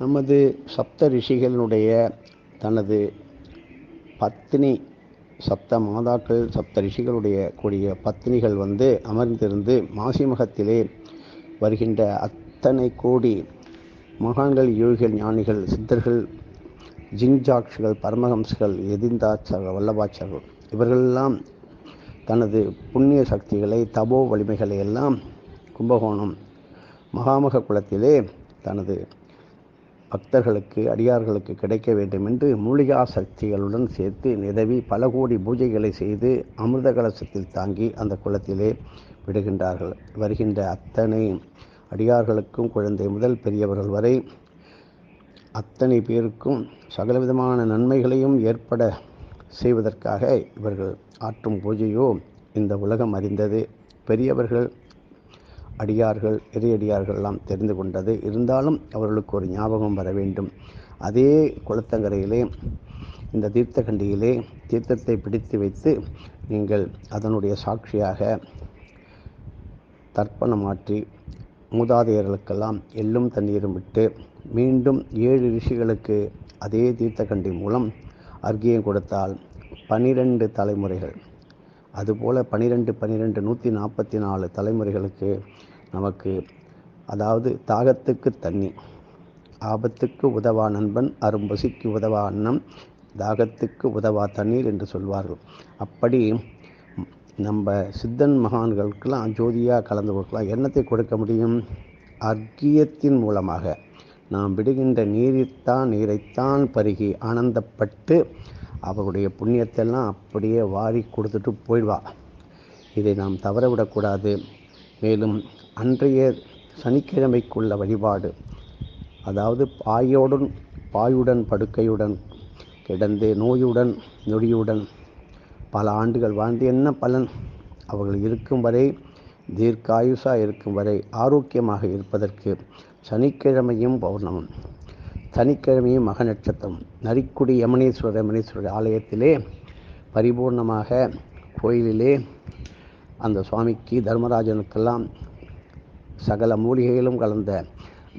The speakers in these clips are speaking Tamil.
நமது சப்த ரிஷிகளினுடைய தனது பத்தினி சப்த மாதாக்கள் சப்த ரிஷிகளுடைய கூடிய பத்தினிகள் வந்து அமர்ந்திருந்து மாசிமகத்திலே வருகின்ற அத்தனை கோடி மகான்கள் யோகிகள் ஞானிகள் சித்தர்கள் ஜிங்ஜாக்ஷிகள் பரமஹம்சர்கள் எதிர்ந்தாச்சார்கள் வல்லபாச்சர்கள் இவர்களெல்லாம் தனது புண்ணிய சக்திகளை தபோ வலிமைகளை எல்லாம் கும்பகோணம் மகாமக குலத்திலே தனது பக்தர்களுக்கு அடியார்களுக்கு கிடைக்க வேண்டும் என்று மூலிகா சக்திகளுடன் சேர்த்து நிதவி பல கோடி பூஜைகளை செய்து அமிர்த கலசத்தில் தாங்கி அந்த குளத்திலே விடுகின்றார்கள். வருகின்ற அத்தனை அடியார்களுக்கும் குழந்தை முதல் பெரியவர்கள் வரை அத்தனை பேருக்கும் சகலவிதமான நன்மைகளையும் ஏற்பட செய்வதற்காக இவர்கள் ஆற்றும் பூஜையோ இந்த உலகம் அறிந்தது. பெரியவர்கள் அடியார்கள் இறையடியார்கள்லாம் தெரிந்து கொண்டது. இருந்தாலும் அவர்களுக்கு ஒரு ஞாபகம் வர வேண்டும். அதே குளத்தங்கரையிலே இந்த தீர்த்தகண்டியிலே தீர்த்தத்தை பிடித்து வைத்து நீங்கள் அதனுடைய சாட்சியாக தர்ப்பணம் மாற்றி மூதாதையர்களுக்கெல்லாம் எள்ளும் தண்ணீரும் விட்டு மீண்டும் ஏழு ரிஷிகளுக்கு அதே தீர்த்தகண்டி மூலம் அர்க்கியம் கொடுத்தால் பனிரெண்டு தலைமுறைகள். அதுபோல் பனிரெண்டு பனிரெண்டு நூற்றி நாற்பத்தி நாலு தலைமுறைகளுக்கு நமக்கு அதாவது தாகத்துக்கு தண்ணி ஆபத்துக்கு உதவா நண்பன் அரும்பசிக்கு உதவா அன்னம் தாகத்துக்கு உதவா தண்ணீர் என்று சொல்வார்கள். அப்படி நம்ம சித்தன் மகான்களுக்கெல்லாம் ஜோதியாக கலந்து கொடுக்கலாம் எண்ணத்தை கொடுக்க முடியும்? அர்க்கியத்தின் மூலமாக. நாம் விடுகின்ற நீரைத்தான் நீரைத்தான் பருகி ஆனந்தப்பட்டு அவருடைய புண்ணியத்தெல்லாம் அப்படியே வாரி கொடுத்துட்டு போயிடுவா. இதை நாம் தவற விடக்கூடாது மேலும் அன்றைய சனிக்கிழமைக்குள்ள வழிபாடு அதாவது பாயோடன் பாயுடன் படுக்கையுடன் கிடந்து நோயுடன் நொடியுடன் பல ஆண்டுகள் வாழ்ந்து என்ன பலன்? அவர்கள் இருக்கும் வரை தீர்க்காயுஷாக இருக்கும் வரை ஆரோக்கியமாக இருப்பதற்கு சனிக்கிழமையும் பௌர்ணமம் சனிக்கிழமையும் மக நட்சத்திரம். நரிக்குடி யமனேஸ்வரர் யமனேஸ்வரர் ஆலயத்திலே பரிபூர்ணமாக கோயிலிலே அந்த சுவாமிக்கு தர்மராஜனுக்கெல்லாம் சகல மூலிகைகளும் கலந்த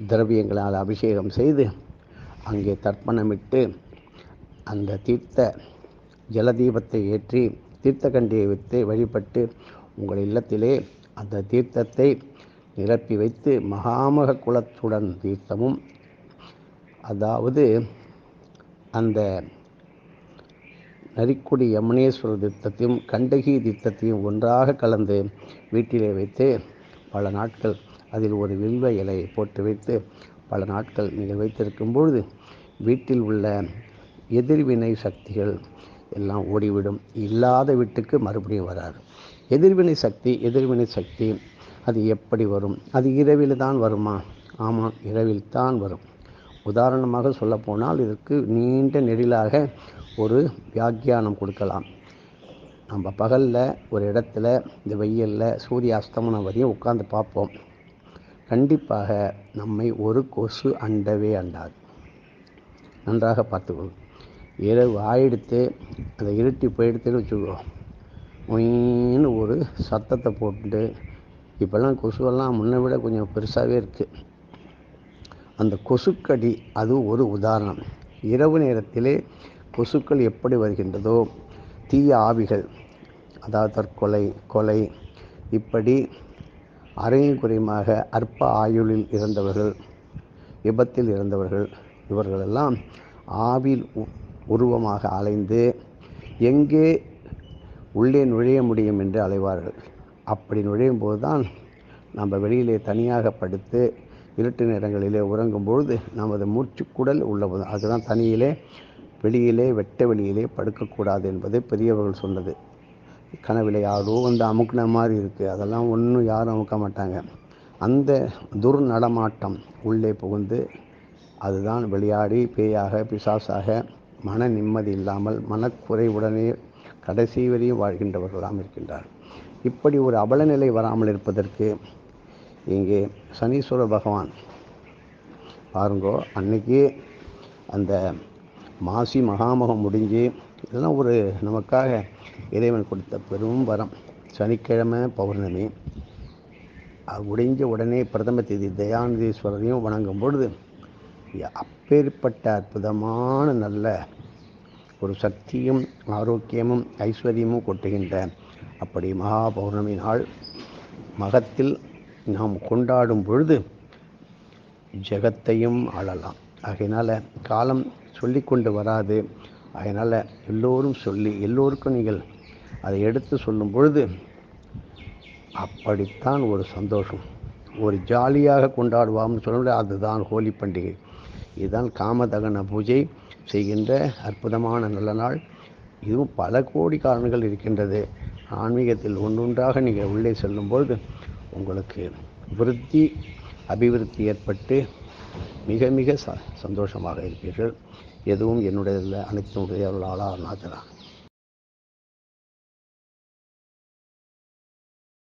திரவியங்களால் அபிஷேகம் செய்து அங்கே தர்ப்பணமிட்டு அந்த தீர்த்த ஜலதீபத்தை ஏற்றி தீர்த்தகண்டியை வைத்து வழிபட்டு உங்கள் இல்லத்திலே அந்த தீர்த்தத்தை நிரப்பி வைத்து மகாமக குலத்துடன் தீர்த்தமும். அதாவது அந்த நரிக்குடி யமுனேஸ்வரர் தீர்த்தத்தையும் கண்டகி தீர்த்தத்தையும் ஒன்றாக கலந்து வீட்டிலே வைத்து பல நாட்கள் அதில் ஒரு வில்வ இலையை போட்டு வைத்து பல நாட்கள் நீங்கள் வைத்திருக்கும் பொழுது வீட்டில் உள்ள எதிர்வினை சக்திகள் எல்லாம் ஓடிவிடும். இல்லாத வீட்டுக்கு மறுபடியும் வராது. எதிர்வினை சக்தி எதிர்வினை சக்தி அது எப்படி வரும்? அது இரவில் தான் வருமா? ஆமாம் இரவில் தான் வரும். உதாரணமாக சொல்லப்போனால் இதற்கு நீண்ட நெடிலாக ஒரு வியாக்கியானம் கொடுக்கலாம். நம்ம பகலில் ஒரு இடத்துல இந்த வெயிலில் சூரிய அஸ்தமனம் வரையும் உட்காந்து பார்ப்போம். கண்டிப்பாக நம்மை ஒரு கொசு அண்டவே அண்டாது. நன்றாக பார்த்துக்கணும் இரவு ஆயிடுத்து அதை இருட்டி போயிடுத்துன்னு வச்சுக்கோ. ஒயின்னு ஒரு சத்தத்தை போட்டு இப்போல்லாம் கொசுவெல்லாம் முன்னை விட கொஞ்சம் பெருசாகவே இருக்குது அந்த கொசுக்கடி அது ஒரு உதாரணம். இரவு நேரத்திலே கொசுக்கள் எப்படி வருகின்றதோ தீய ஆவிகள் அதாவது தற்கொலை கொலை இப்படி அரையும் குறையுமாக அற்ப ஆயுளில் இறந்தவர்கள் விபத்தில் இறந்தவர்கள் இவர்களெல்லாம் ஆவில் உருவமாக அலைந்து எங்கே உள்ளே நுழைய முடியும் என்று அலைவார்கள். அப்படி நுழையும் போது தான் நம்ம வெளியிலே தனியாக படுத்து இருட்டு நேரங்களிலே உறங்கும் பொழுது நமது மூச்சுக்குடல் உள்ள அதுதான் தனியிலே வெளியிலே வெட்ட வெளியிலே படுக்கக்கூடாது என்பது பெரியவர்கள் சொன்னது. கனவில் யாரோ வந்து அமுக்கின மாதிரி இருக்குது அதெல்லாம் ஒன்றும் யாரும் அமுக்க மாட்டாங்க. அந்த துர் நடமாட்டம் உள்ளே புகுந்து அதுதான் விளையாடி பேயாக பிசாசாக மன நிம்மதி இல்லாமல் மனக்குறைவுடனே கடைசி வரையும் வாழ்கின்றவர்களாம் இருக்கின்றார் இப்படி ஒரு அவலநிலை வராமல் இருப்பதற்கு இங்கே சனீஸ்வர பகவான். பாருங்கோ அன்னைக்கு அந்த மாசி மகாமகம் முடிஞ்சு இதெல்லாம் ஒரு நமக்காக இறைவன் கொடுத்த பெரும் வரம். சனிக்கிழமை பௌர்ணமி. முடிஞ்ச உடனே பிரதம தேதி தயாநிதீஸ்வரரையும் வணங்கும் பொழுது அப்பேற்பட்ட அற்புதமான நல்ல ஒரு சக்தியும் ஆரோக்கியமும் ஐஸ்வர்யமும் கொட்டுகின்ற அப்படி மகா பௌர்ணமி நாள். மகத்தில் நாம் கொண்டாடும் பொழுது ஜெகத்தையும் ஆளலாம். அதனால் காலம் சொல்லி கொண்டு வராது. அதனால் எல்லோரும் சொல்லி எல்லோருக்கும் நீங்கள் அதை எடுத்து சொல்லும் பொழுது அப்படித்தான் ஒரு சந்தோஷம். ஒரு ஜாலியாக கொண்டாடுவோம்னு சொல்ல முடியாது அதுதான் ஹோலி பண்டிகை. இதுதான் காமதகன பூஜை செய்கின்ற அற்புதமான நல்ல நாள். இதுவும் பல கோடி காரணங்கள் இருக்கின்றது. ஆன்மீகத்தில் ஒன்றொன்றாக நீங்கள் உள்ளே செல்லும்பொழுது உங்களுக்கு விருத்தி அபிவிருத்தி ஏற்பட்டு மிக மிக ச சந்தோஷமாக இருப்பீர்கள். எதுவும் என்னுடைய அனைத்தும் உடையவர்களாக நாதரா